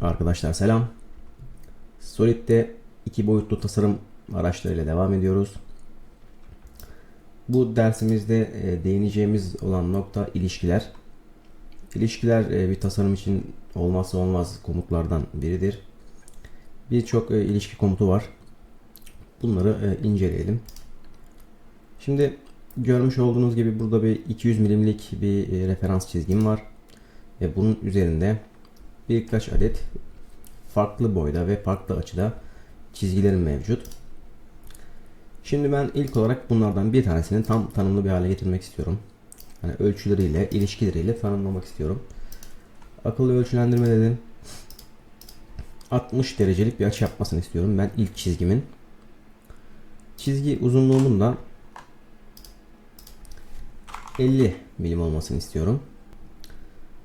Arkadaşlar selam. Solid'de iki boyutlu tasarım araçlarıyla devam ediyoruz. Bu dersimizde e, değineceğimiz olan nokta ilişkiler. İlişkiler e, bir tasarım için olmazsa olmaz komutlardan biridir. Birçok e, ilişki komutu var. Bunları inceleyelim. Şimdi görmüş olduğunuz gibi burada bir 200 milimlik bir referans çizgim var. Bunun üzerinde birkaç adet farklı boyda ve farklı açıda çizgilerim mevcut. Şimdi ben ilk olarak bunlardan bir tanesini tam tanımlı bir hale getirmek istiyorum. Yani ölçüleriyle, ilişkileriyle tanımlamak istiyorum. Akıllı ölçülendirme dedim. 60 derecelik bir açı yapmasını istiyorum ben ilk çizgimin. Çizgi uzunluğunun da 50 milim olmasını istiyorum.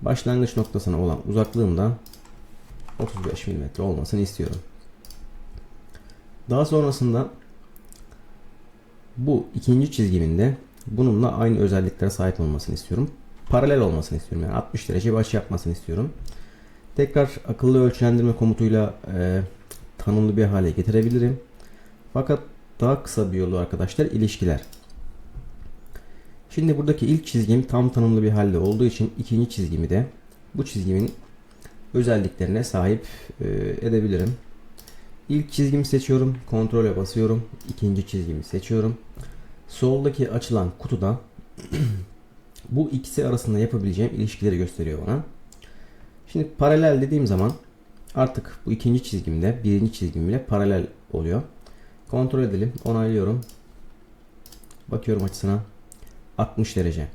Başlangıç noktasına olan uzaklığım da 35 mm olmasını istiyorum. Daha sonrasında bu ikinci çizgimin de bununla aynı özelliklere sahip olmasını istiyorum. Paralel olmasını istiyorum. Yani 60 derece bir açı yapmasını istiyorum. Tekrar akıllı ölçülendirme komutuyla e, tanımlı bir hale getirebilirim. Fakat daha kısa bir yolu arkadaşlar ilişkiler. Şimdi buradaki ilk çizgim tam tanımlı bir halde olduğu için ikinci çizgimi de bu çizgimin özelliklerine sahip e, edebilirim. İlk çizgimi seçiyorum. Kontrole basıyorum. İkinci çizgimi seçiyorum. Soldaki açılan kutuda bu ikisi arasında yapabileceğim ilişkileri gösteriyor bana. Şimdi paralel dediğim zaman artık bu ikinci çizgimde birinci çizgim ile paralel oluyor. Kontrol edelim. Onaylıyorum. Bakıyorum açısına. 60 derece.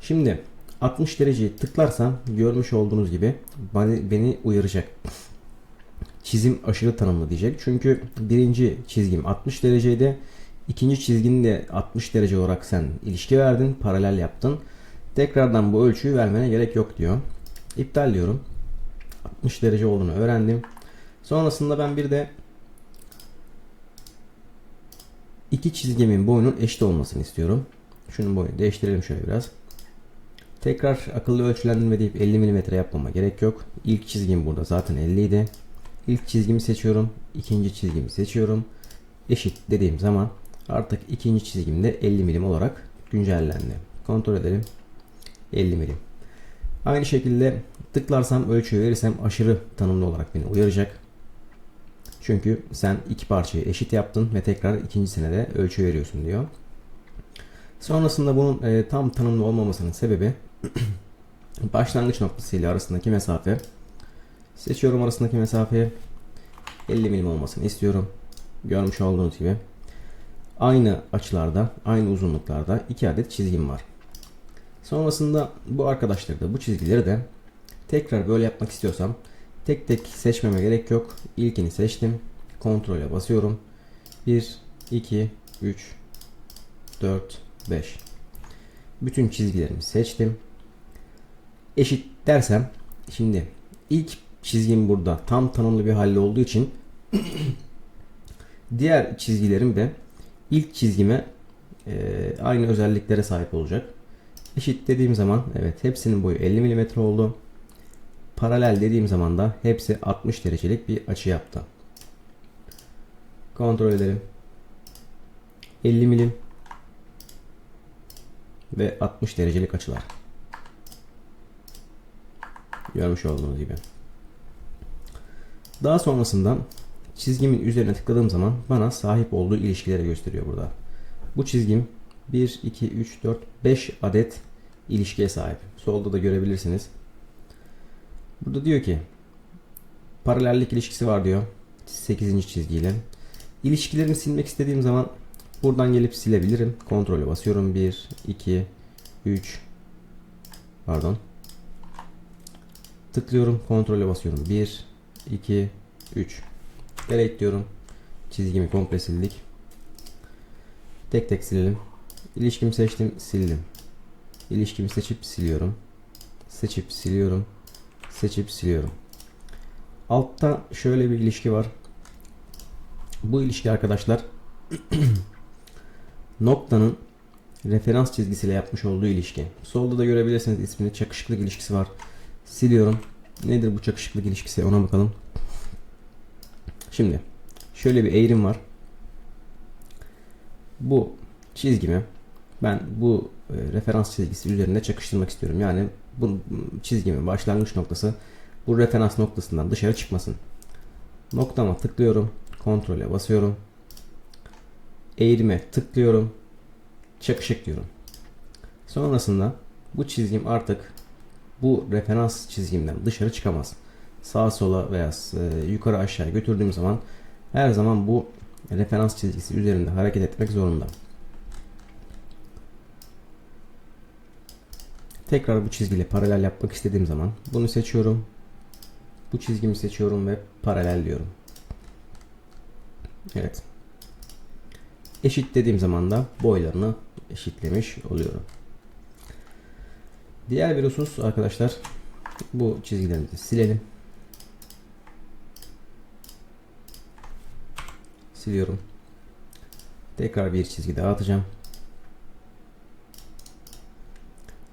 Şimdi 60 dereceyi tıklarsam görmüş olduğunuz gibi beni, beni uyaracak. Çizim aşırı tanımlı diyecek. Çünkü birinci çizgim 60 dereceydi. İkinci çizgini de 60 derece olarak sen ilişki verdin, paralel yaptın. Tekrardan bu ölçüyü vermene gerek yok diyor. İptal diyorum. 60 derece olduğunu öğrendim. Sonrasında ben bir de iki çizgimin boyunun eşit olmasını istiyorum. Şunun boyunu değiştirelim şöyle biraz. Tekrar akıllı ölçülendirme deyip 50 mm yapmama gerek yok. İlk çizgim burada zaten 50 idi. İlk çizgimi seçiyorum. ikinci çizgimi seçiyorum. Eşit dediğim zaman artık ikinci çizgim de 50 milim olarak güncellendi. Kontrol edelim. 50 milim. Aynı şekilde tıklarsam ölçüyü verirsem aşırı tanımlı olarak beni uyaracak. Çünkü sen iki parçayı eşit yaptın ve tekrar ikinci senede ölçü veriyorsun diyor. Sonrasında bunun e, tam tanımlı olmamasının sebebi başlangıç noktası ile arasındaki mesafe. Seçiyorum arasındaki mesafeye 50 milim olmasını istiyorum. Görmüş olduğunuz gibi aynı açılarda, aynı uzunluklarda iki adet çizgim var. Sonrasında bu arkadaşları da bu çizgileri de tekrar böyle yapmak istiyorsam tek tek seçmeme gerek yok. İlkini seçtim. Kontrole basıyorum. 1, 2, 3, 4, 5. Bütün çizgilerimi seçtim. Eşit dersem şimdi ilk çizgim burada tam tanımlı bir halde olduğu için diğer çizgilerim de ilk çizgime e, aynı özelliklere sahip olacak. Eşit dediğim zaman evet hepsinin boyu 50 mm oldu. Paralel dediğim zaman da hepsi 60 derecelik bir açı yaptı. Kontrol edelim. 50 milim ve 60 derecelik açılar. Görmüş olduğunuz gibi. Daha sonrasında çizgimin üzerine tıkladığım zaman bana sahip olduğu ilişkileri gösteriyor burada. Bu çizgim 1, 2, 3, 4, 5 adet ilişkiye sahip. Solda da görebilirsiniz. Burada diyor ki paralellik ilişkisi var diyor. 8. çizgiyle. İlişkilerimi silmek istediğim zaman buradan gelip silebilirim. Kontrole basıyorum. 1, 2, 3 pardon. Tıklıyorum. Kontrole basıyorum. 1, 2, 3. Delete diyorum. Çizgimi komple sildik. Tek tek silelim. İlişkimi seçtim. Sildim. İlişkimi seçip siliyorum. Seçip siliyorum. Seçip siliyorum. Altta şöyle bir ilişki var. Bu ilişki arkadaşlar noktanın referans çizgisiyle yapmış olduğu ilişki. Solda da görebilirsiniz ismini çakışıklık ilişkisi var. Siliyorum. Nedir bu çakışıklık ilişkisi ona bakalım. Şimdi şöyle bir eğrim var. Bu çizgimi ben bu e, referans çizgisi üzerinde çakıştırmak istiyorum. Yani bu çizgimin başlangıç noktası bu referans noktasından dışarı çıkmasın. Noktama tıklıyorum. Kontrole basıyorum. Eğrime tıklıyorum. Çakışık diyorum. Sonrasında bu çizgim artık bu referans çizgimden dışarı çıkamaz. Sağa sola veya e, yukarı aşağı götürdüğüm zaman her zaman bu referans çizgisi üzerinde hareket etmek zorunda. Tekrar bu çizgiyle paralel yapmak istediğim zaman bunu seçiyorum. Bu çizgimi seçiyorum ve paralel diyorum. Evet. Eşit dediğim zaman da boylarını eşitlemiş oluyorum. Diğer bir husus arkadaşlar bu çizgilerimizi silelim. Siliyorum. Tekrar bir çizgi daha atacağım.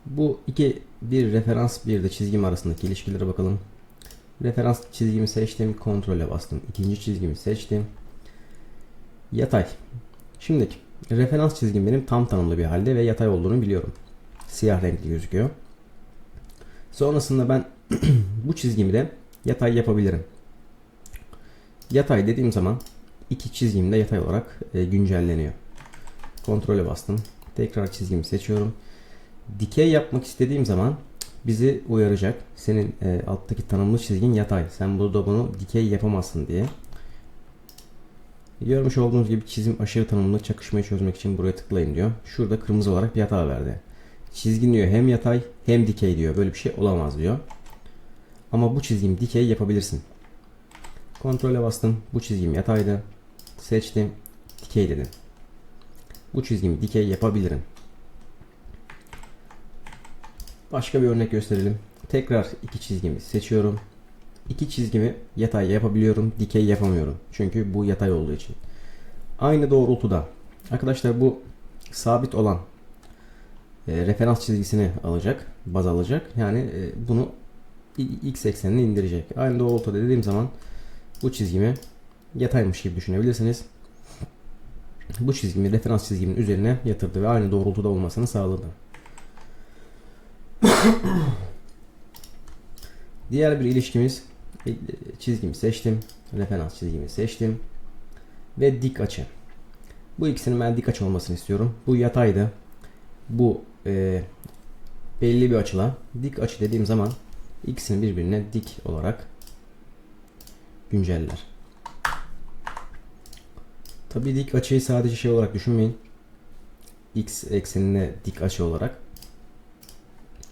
Bu iki bir referans bir de çizgim arasındaki ilişkilere bakalım. Referans çizgimi seçtim. Kontrole bastım. İkinci çizgimi seçtim. Yatay. Şimdi referans çizgim benim tam tanımlı bir halde ve yatay olduğunu biliyorum. Siyah renkli gözüküyor. Sonrasında ben bu çizgimi de yatay yapabilirim. Yatay dediğim zaman iki çizgim de yatay olarak e, güncelleniyor. Kontrole bastım. Tekrar çizgimi seçiyorum. Dikey yapmak istediğim zaman bizi uyaracak. Senin e, alttaki tanımlı çizgin yatay. Sen burada bunu dikey yapamazsın diye. Görmüş olduğunuz gibi çizim aşırı tanımlı çakışmayı çözmek için buraya tıklayın diyor. Şurada kırmızı olarak bir hata verdi. Çizgin diyor hem yatay hem dikey diyor. Böyle bir şey olamaz diyor. Ama bu çizgim dikey yapabilirsin. Kontrole bastım. Bu çizgim yataydı. Seçtim. Dikey dedim. Bu çizgimi dikey yapabilirim. Başka bir örnek gösterelim. Tekrar iki çizgimi seçiyorum. İki çizgimi yatay yapabiliyorum, dikey yapamıyorum. Çünkü bu yatay olduğu için. Aynı doğrultuda. Arkadaşlar bu sabit olan e, referans çizgisini alacak, baz alacak. Yani e, bunu x eksenine indirecek. Aynı doğrultuda dediğim zaman bu çizgimi yataymış gibi düşünebilirsiniz. Bu çizgimi referans çizgimin üzerine yatırdı ve aynı doğrultuda olmasını sağladı. Diğer bir ilişkimiz çizgimi seçtim. Referans çizgimi seçtim. Ve dik açı. Bu ikisinin ben dik açı olmasını istiyorum. Bu yataydı. Bu e, belli bir açıla dik açı dediğim zaman ikisini birbirine dik olarak günceller. Tabi dik açıyı sadece şey olarak düşünmeyin. X eksenine dik açı olarak.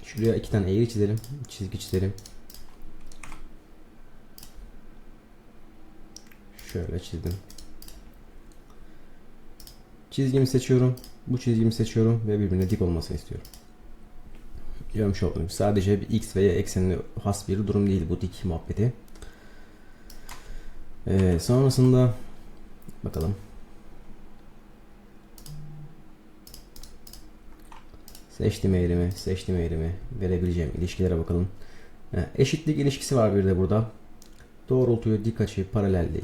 Şuraya iki tane eğri çizelim. Çizgi çizelim. Şöyle çizdim. Çizgimi seçiyorum. Bu çizgimi seçiyorum ve birbirine dik olmasını istiyorum. Görmüş oldum. Sadece bir x ve y eksenine has bir durum değil bu dik muhabbeti. Ee, sonrasında bakalım. Seçtim eğrimi, seçtim eğrimi. Verebileceğim ilişkilere bakalım. Ee, eşitlik ilişkisi var bir de burada. Doğrultuyu, dik açıyı, paralelliği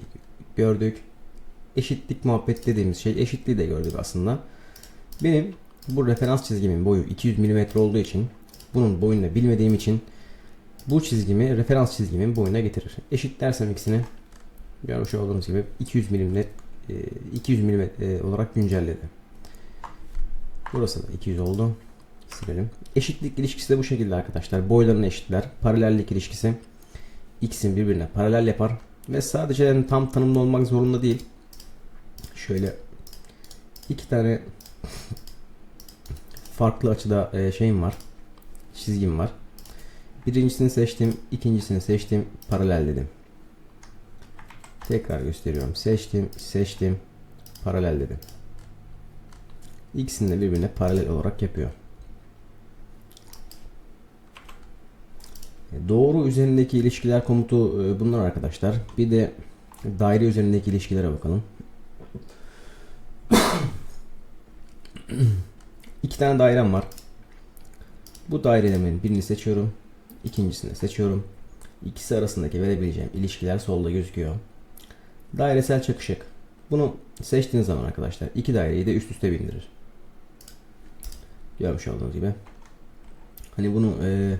gördük. Eşitlik muhabbet dediğimiz şey eşitliği de gördük aslında. Benim bu referans çizgimin boyu 200 mm olduğu için bunun boyunu bilmediğim için bu çizgimi referans çizgimin boyuna getirir. Eşitlersem ikisini görmüş olduğunuz gibi 200 mm 200 mm olarak güncelledi. Burası da 200 oldu. Silelim. Eşitlik ilişkisi de bu şekilde arkadaşlar. Boylarını eşitler. Paralellik ilişkisi x'in birbirine paralel yapar. Ve sadece yani tam tanımlı olmak zorunda değil. Şöyle iki tane farklı açıda e, şeyim var. Çizgim var. Birincisini seçtim, ikincisini seçtim, paralel dedim. Tekrar gösteriyorum. Seçtim, seçtim, paralel dedim. İkisini de birbirine paralel olarak yapıyor. Doğru üzerindeki ilişkiler komutu e, bunlar arkadaşlar. Bir de daire üzerindeki ilişkilere bakalım. İki tane dairem var. Bu dairelerin birini seçiyorum. ikincisini seçiyorum. İkisi arasındaki verebileceğim ilişkiler solda gözüküyor. Dairesel çakışık. Bunu seçtiğiniz zaman arkadaşlar iki daireyi de üst üste bindirir. Görmüş olduğunuz gibi. Hani bunu e,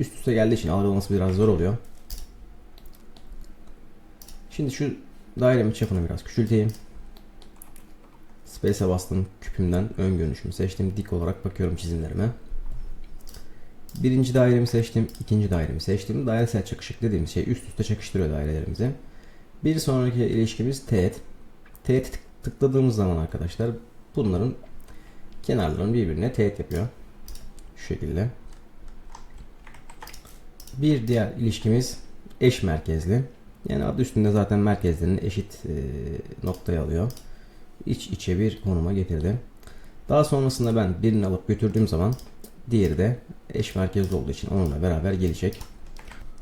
üst üste geldiği için algılaması biraz zor oluyor. Şimdi şu dairemin çapını biraz küçülteyim. Space'e bastım küpümden ön görünüşümü seçtim. Dik olarak bakıyorum çizimlerime. Birinci dairemi seçtim. ikinci dairemi seçtim. Dairesel çakışık dediğimiz şey üst üste çakıştırıyor dairelerimizi. Bir sonraki ilişkimiz teğet. Teğet tık- tıkladığımız zaman arkadaşlar bunların kenarlarını birbirine teğet yapıyor. Şu şekilde. Bir diğer ilişkimiz eş merkezli. Yani adı üstünde zaten merkezlerini eşit e, noktaya alıyor. İç içe bir konuma getirdi. Daha sonrasında ben birini alıp götürdüğüm zaman diğeri de eş merkezli olduğu için onunla beraber gelecek.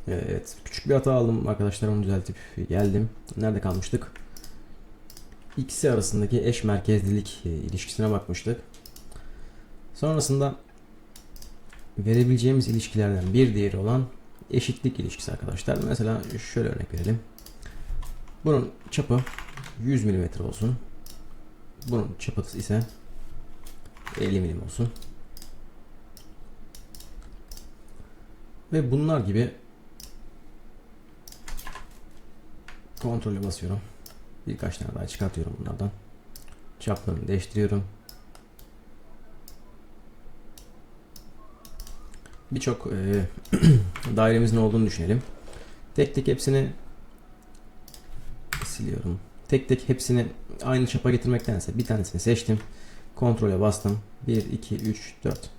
Evet, küçük bir hata aldım arkadaşlar onu düzeltip geldim. Nerede kalmıştık? İkisi arasındaki eş merkezlilik e, ilişkisine bakmıştık. Sonrasında verebileceğimiz ilişkilerden bir diğeri olan eşitlik ilişkisi arkadaşlar. Mesela şöyle örnek verelim. Bunun çapı 100 mm olsun. Bunun çapı ise 50 mm olsun. Ve bunlar gibi kontrolü basıyorum. Birkaç tane daha çıkartıyorum bunlardan. Çaplarını değiştiriyorum. Birçok e, dairemizin olduğunu düşünelim. Tek tek hepsini siliyorum. Tek tek hepsini aynı çapa getirmektense bir tanesini seçtim. Kontrole bastım. 1, 2, 3, 4.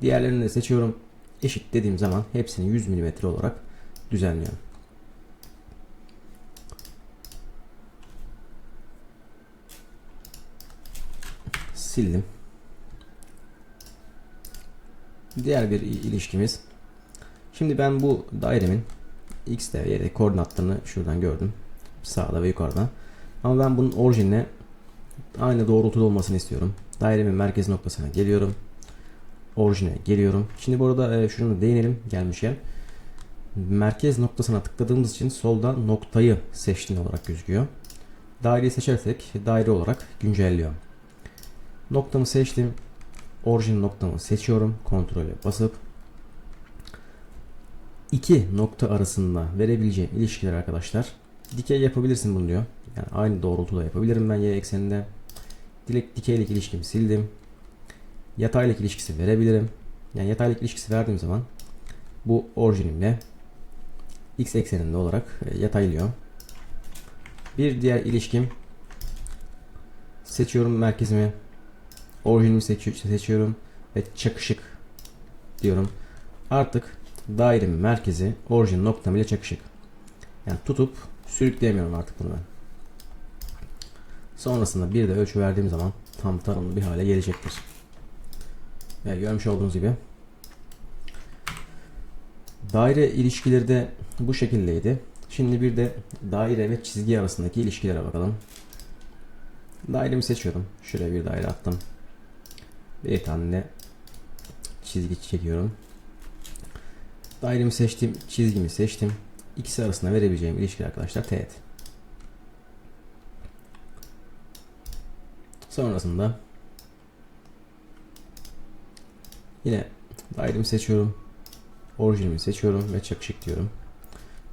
Diğerlerini de seçiyorum. Eşit dediğim zaman hepsini 100 mm olarak düzenliyorum. Sildim. Diğer bir ilişkimiz. Şimdi ben bu dairemin x y koordinatlarını şuradan gördüm. Sağda ve yukarıda. Ama ben bunun orijinine aynı doğrultuda olmasını istiyorum. Dairemin merkez noktasına geliyorum. Orijine geliyorum. Şimdi burada e, şunu değinelim gelmişken. Merkez noktasına tıkladığımız için solda noktayı seçtiğin olarak gözüküyor. Daireyi seçersek daire olarak güncelliyor. Noktamı seçtim. Orijin noktamı seçiyorum. Kontrole basıp iki nokta arasında verebileceğim ilişkiler arkadaşlar. Dikey yapabilirsin bunu diyor. Yani aynı doğrultuda yapabilirim ben y ekseninde. Dilek dikeylik ilişkimi sildim. Yataylık ilişkisi verebilirim. Yani yataylık ilişkisi verdiğim zaman bu orijinimle x ekseninde olarak e, yataylıyor. Bir diğer ilişkim seçiyorum merkezimi. Orijinimi seçi- seçiyorum ve çakışık diyorum. Artık dairemin merkezi orijin noktam ile çakışık. Yani tutup sürükleyemiyorum artık bunu ben. Sonrasında bir de ölçü verdiğim zaman tam tanımlı bir hale gelecektir. Ve görmüş olduğunuz gibi daire ilişkileri de bu şekildeydi. Şimdi bir de daire ve çizgi arasındaki ilişkilere bakalım. Dairemi seçiyorum. Şuraya bir daire attım. Bir tane çizgi çekiyorum. Dairemi seçtim, çizgimi seçtim. İkisi arasında verebileceğim ilişki arkadaşlar teğet. Sonrasında yine dairemi seçiyorum. Orijinimi seçiyorum ve çakışık diyorum.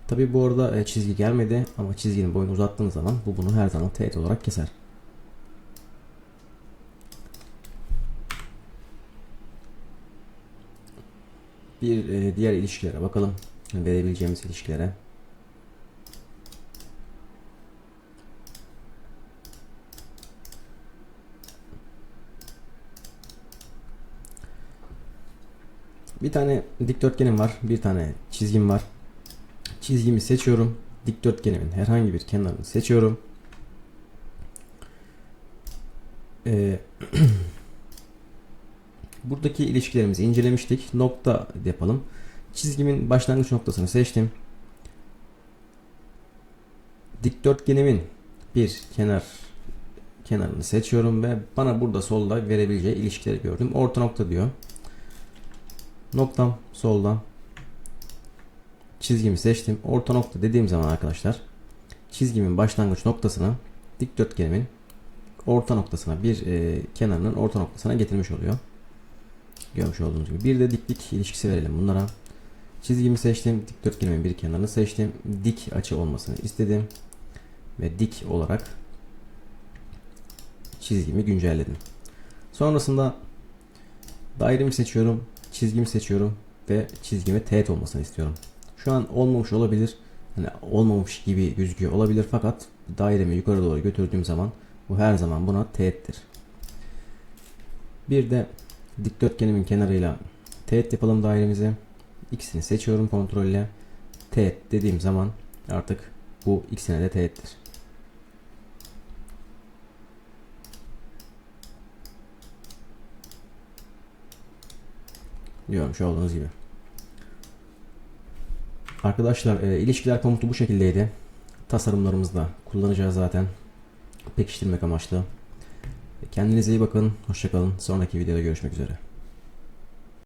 Tabi bu arada e, çizgi gelmedi ama çizginin boyunu uzattığınız zaman bu bunu her zaman teğet olarak keser. Bir e, diğer ilişkilere bakalım. Verebileceğimiz ilişkilere. Bir tane dikdörtgenim var. Bir tane çizgim var. Çizgimi seçiyorum. Dikdörtgenimin herhangi bir kenarını seçiyorum. Ee, buradaki ilişkilerimizi incelemiştik. Nokta yapalım. Çizgimin başlangıç noktasını seçtim. Dikdörtgenimin bir kenar kenarını seçiyorum ve bana burada solda verebileceği ilişkileri gördüm. Orta nokta diyor. Noktam solda. çizgimi seçtim. Orta nokta dediğim zaman arkadaşlar çizgimin başlangıç noktasını dikdörtgenimin orta noktasına bir e, kenarının orta noktasına getirmiş oluyor. Görmüş olduğunuz gibi. Bir de diklik ilişkisi verelim bunlara. Çizgimi seçtim. Dikdörtgenimin bir kenarını seçtim. Dik açı olmasını istedim. Ve dik olarak çizgimi güncelledim. Sonrasında dairemi seçiyorum. Çizgimi seçiyorum. Ve çizgime teğet olmasını istiyorum. Şu an olmamış olabilir. Hani olmamış gibi gözüküyor olabilir fakat dairemi yukarı doğru götürdüğüm zaman bu her zaman buna teğettir. Bir de dikdörtgenimin kenarıyla teğet yapalım dairemize. İkisini seçiyorum kontrolle. Teğet dediğim zaman artık bu ikisine de teğettir. Görmüş olduğunuz gibi. Arkadaşlar e, ilişkiler komutu bu şekildeydi. Tasarımlarımızda kullanacağız zaten. Pekiştirmek amaçlı. Kendinize iyi bakın. Hoşçakalın. Sonraki videoda görüşmek üzere.